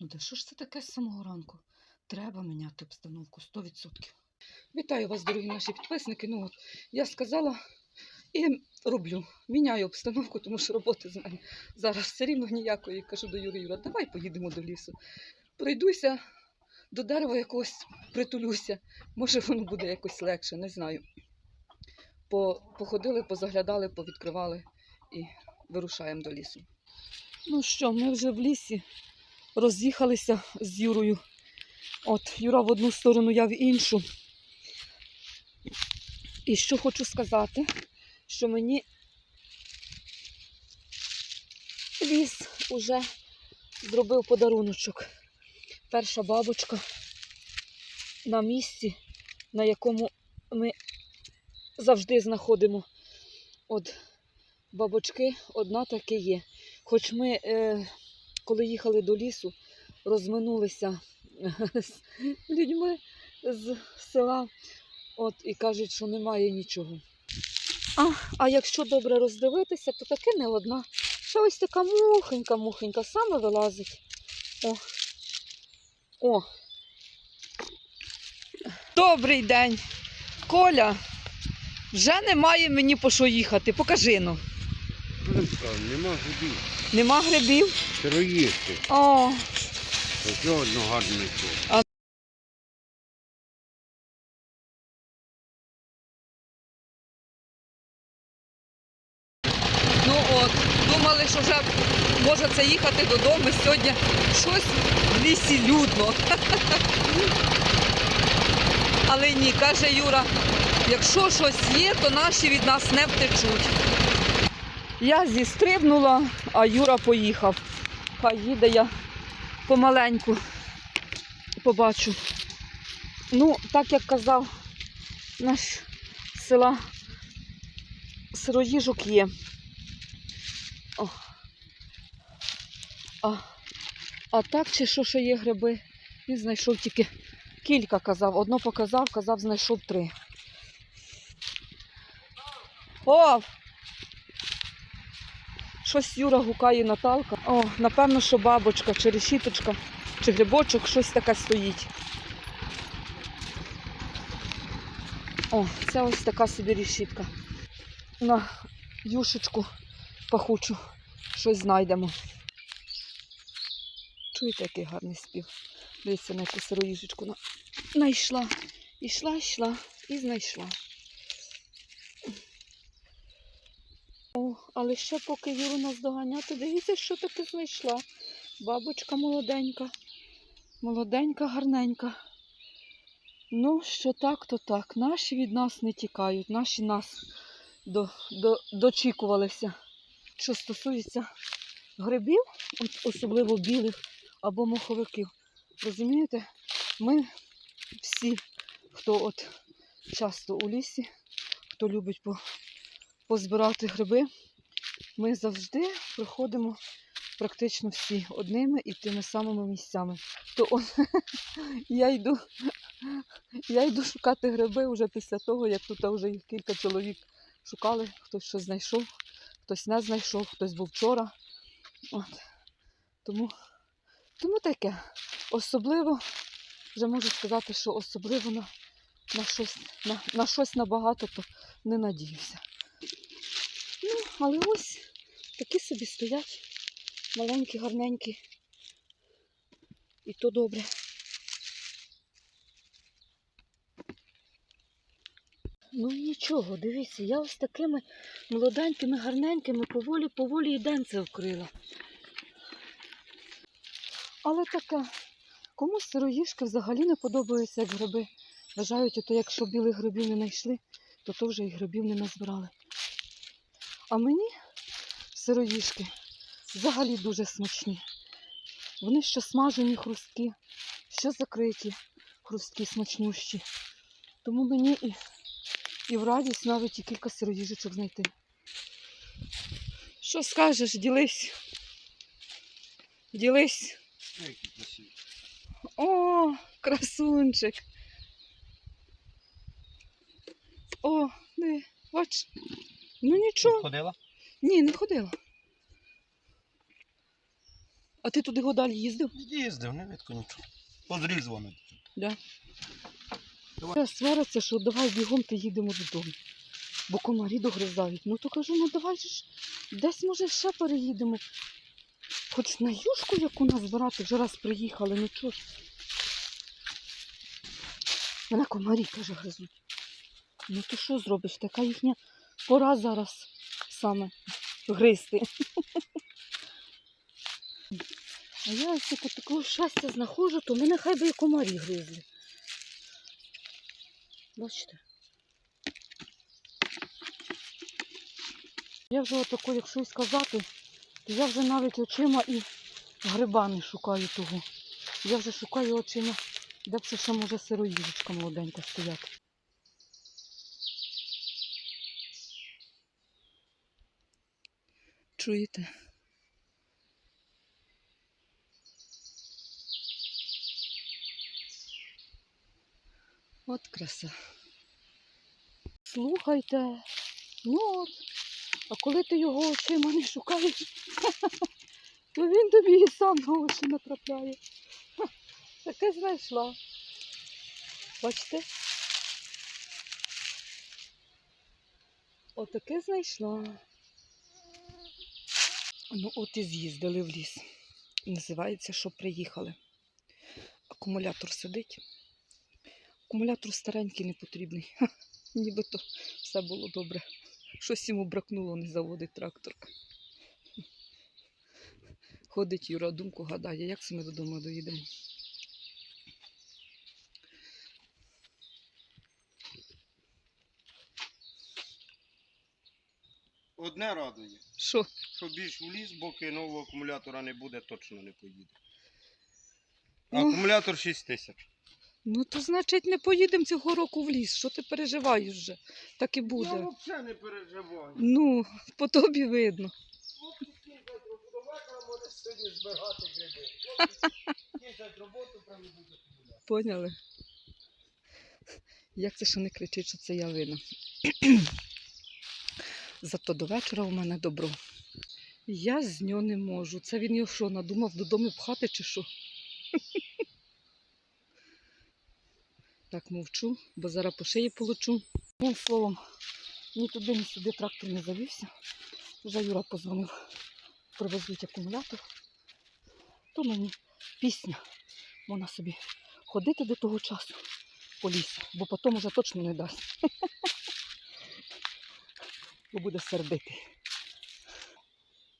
Ну, де що ж це таке з самого ранку? Треба міняти обстановку 100%. Вітаю вас, дорогі наші підписники. Ну от я сказала і роблю. Міняю обстановку, тому що роботи з мене зараз все рівно ніякої. Кажу до Юри Юра, давай поїдемо до лісу. Пройдуся до дерева якогось притулюся. Може, воно буде якось легше, не знаю. По, походили, позаглядали, повідкривали і вирушаємо до лісу. Ну що, ми вже в лісі роз'їхалися з Юрою. От, Юра в одну сторону, я в іншу. І що хочу сказати, що мені ліс уже зробив подаруночок. Перша бабочка на місці, на якому ми завжди знаходимо. От бабочки одна таки є. Хоч ми, е, коли їхали до лісу, розминулися з людьми з села, от і кажуть, що немає нічого. А, а якщо добре роздивитися, то таки не одна. Ще ось така мухенька, мухенька, саме вилазить. О. О. Добрий день. Коля. Вже немає мені по що їхати. Покажи ну. Нема губів. Нема грибів? Сироїсти. О, Ось одну гарницю. ну от, думали, що вже може це їхати додому. Сьогодні щось в лісі людно. Але ні, каже Юра, якщо щось є, то наші від нас не втечуть. Я зістрибнула, а Юра поїхав. Хай їде я помаленьку побачу. Ну, так як казав наш села сироїжок є. О. А, а так чи що ще є гриби? Він знайшов тільки кілька казав. Одно показав, казав, знайшов три. О! Щось Юра гукає Наталка. О, напевно, що бабочка, чи решіточка, чи грибочок, щось таке стоїть. О, це ось така собі решітка. На юшечку пахучу щось знайдемо. Чуєте, який гарний спів. Дивіться, на яку сироїжечку на- знайшла. Ішла, йшла і знайшла. О, але ще поки Юру нас доганяти, дивіться, що таке знайшла. Бабочка молоденька. Молоденька, гарненька. Ну, що так, то так. Наші від нас не тікають, наші нас до, до, дочікувалися. Що стосується грибів, особливо білих або моховиків, розумієте, ми всі, хто от часто у лісі, хто любить по, позбирати гриби, ми завжди приходимо практично всі одними і тими самими місцями. То он, я йду, я йду шукати гриби вже після того, як тут вже кілька чоловік шукали, хтось щось знайшов, хтось не знайшов, хтось був вчора. От. Тому, тому таке. Особливо, вже можу сказати, що особливо на, на, щось, на, на щось набагато то не надіюся. Ну, але ось такі собі стоять. Маленькі, гарненькі. І то добре. Ну нічого, дивіться, я ось такими молоденькими, гарненькими, поволі, поволі і денце вкрила. Але таке, комусь сироїжки взагалі не подобаються, як гриби. Вважають, ото якщо білих грибів не знайшли, то то вже і грибів не назбирали. А мені сироїжки взагалі дуже смачні. Вони що смажені хрусткі, що закриті, хрусткі, смачнющі. Тому мені і, і в радість навіть і кілька сироїжечок знайти. Що скажеш, ділись? Ділись. О, красунчик. О, не, бач. Ну нічого. Ходила? Ні, не ходила. А ти туди годалі їздив? Їздив, не видко нічого. Позріз вони. Да. Свариться, що давай бігом та їдемо додому. Бо комарі догризають. Ну то кажу, ну давай ж десь може ще переїдемо. Хоч на юшку яку нас збирати, вже раз приїхали, ну чого ж. Мене комарі, каже, гризуть. Ну то що зробиш? Така їхня пора зараз саме гризти. А я ось таке такого щастя знаходжу, то мене хай би і комарі гризли. Бачите? Я вже отако, якщо й сказати, то я вже навіть очима і грибами шукаю того. Я вже шукаю очима, де б це ще може сироїжечка молоденька стояти. Чуєте? От краса. Слухайте, ну от, а коли ти його очима не шукаєш, то він тобі і сам на очі натрапляє. Таке знайшла. Бачите? Отаке знайшла. Ну от і з'їздили в ліс. Називається, що приїхали. Акумулятор сидить. Акумулятор старенький не потрібний. Нібито все було добре. Щось йому бракнуло, не заводить трактор. Ходить Юра, думку гадає, як це ми додому доїдемо. Одне радує, Що? що більш в ліс, поки нового акумулятора не буде, точно не поїде. Ну. Акумулятор 6 тисяч. Ну то значить не поїдемо цього року в ліс. Що ти переживаєш вже? Так і буде. Я взагалі не переживаю. Ну, по тобі видно. Хлопці кінчать роботу, може сьогодні збирати гриби. Хлопці кінчать роботу, проведуть акумулятор. Поняли? Як це що не кричить, що це я винна? Зато до вечора у мене добро. Я з нього не можу. Це він його що, надумав додому пхати чи що? Так мовчу, бо зараз по шиї получу. Одним словом, ні туди, ні сюди трактор не завівся. Вже Юра позвонив, привезуть акумулятор. То мені пісня. Можна собі ходити до того часу по лісу, бо потім вже точно не дасть. Бо буде сердити.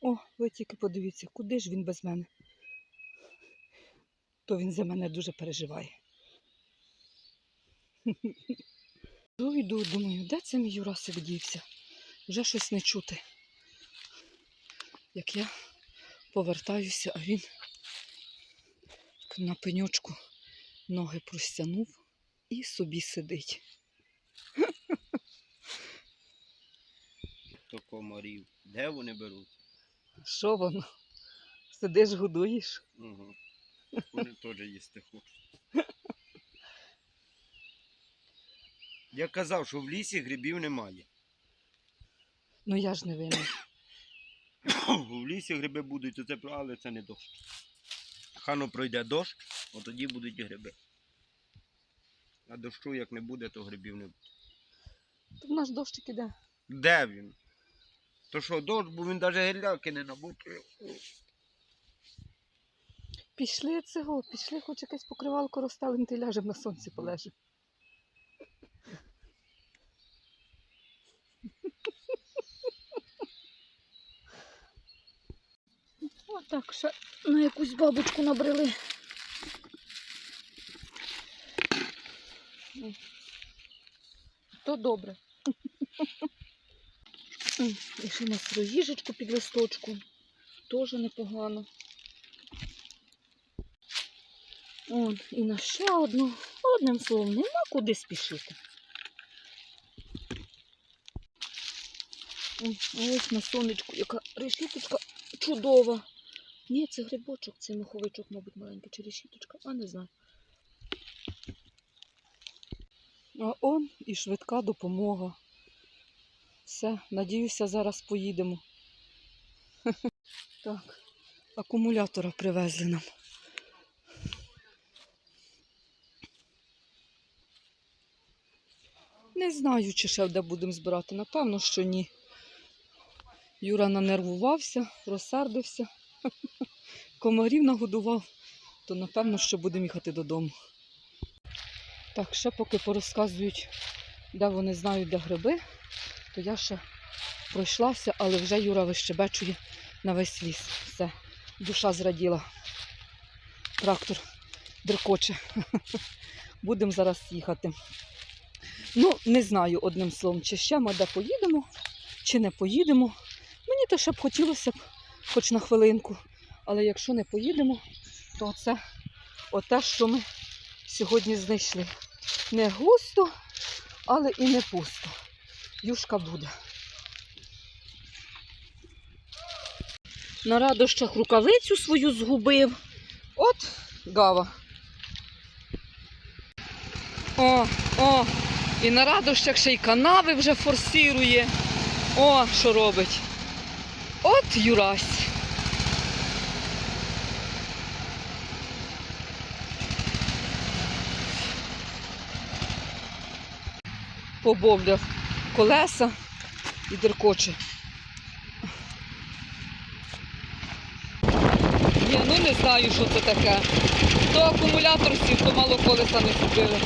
О, ви тільки подивіться, куди ж він без мене? То він за мене дуже переживає. Йду, йду, думаю, де це мій Юрасик дівся? Вже щось не чути. Як я повертаюся, а він на пеньочку ноги простягнув і собі сидить. То комарів. Де вони беруть? Що воно? Сидиш, годуєш? Угу. Вони теж їсти хочуть. Я казав, що в лісі грибів немає. Ну я ж не винна. В лісі гриби будуть, це але це не дощ. Хано пройде дощ, от тоді будуть гриби. А дощу як не буде, то грибів не буде. То в наш дощик іде. Де він? То що, дощ, бо він навіть гілляки не набутує. Пішли цього, пішли, хоч якесь покривалко розставимо, ти ляжемо на сонці полежимо. Отак ще на якусь бабочку набрели. То добре. І ще на свою їжечку під листочку. Теж непогано. От, і на ще одну. Одним словом, нема куди спішити. Ось на сонечку, яка решіточка чудова. Ні, це грибочок, це муховичок, мабуть, маленький, чи решіточка, а не знаю. А он і швидка допомога. Все, надіюся, зараз поїдемо. Так, Акумулятора привезли нам. Не знаю, чи ще де будемо збирати. Напевно, що ні. Юра нанервувався, розсердився, комарів нагодував, то напевно, що будемо їхати додому. Так, ще поки порозказують, де вони знають, де гриби, то я ще пройшлася, але вже Юра вищебечує на весь ліс. Все, душа зраділа. Трактор деркоче. Будемо зараз їхати. Ну, не знаю одним словом, чи ще ми де поїдемо, чи не поїдемо. Мені то ще б хотілося б, хоч на хвилинку. Але якщо не поїдемо, то це оте, що ми сьогодні знайшли. Не густо, але і не пусто. Юшка буде. На радощах рукавицю свою згубив. От гава. О, о, і на радощах ще й канави вже форсирує. О, що робить. От Юрась. Побовляв колеса і деркоче. Ні, ну не знаю, що це таке. То акумулятор сів, то мало колеса не купили.